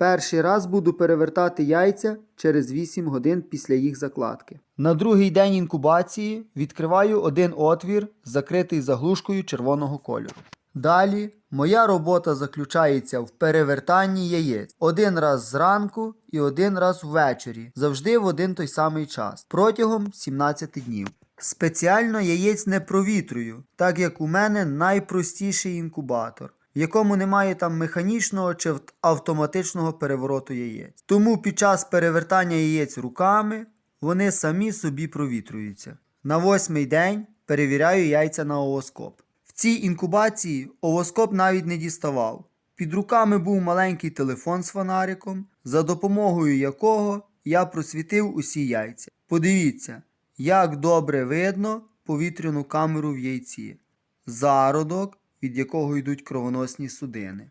Перший раз буду перевертати яйця через 8 годин після їх закладки. На другий день інкубації відкриваю один отвір, закритий заглушкою червоного кольору. Далі моя робота заключається в перевертанні яєць один раз зранку і один раз ввечері, завжди в один той самий час, протягом 17 днів. Спеціально яєць не провітрюю, так як у мене найпростіший інкубатор, в якому немає там механічного чи авт- автоматичного перевороту яєць. Тому під час перевертання яєць руками вони самі собі провітрюються. На восьмий день перевіряю яйця на овоскоп. В цій інкубації овоскоп навіть не діставав. Під руками був маленький телефон з фонариком, за допомогою якого я просвітив усі яйця. Подивіться, як добре видно повітряну камеру в яйці, зародок, від якого йдуть кровоносні судини.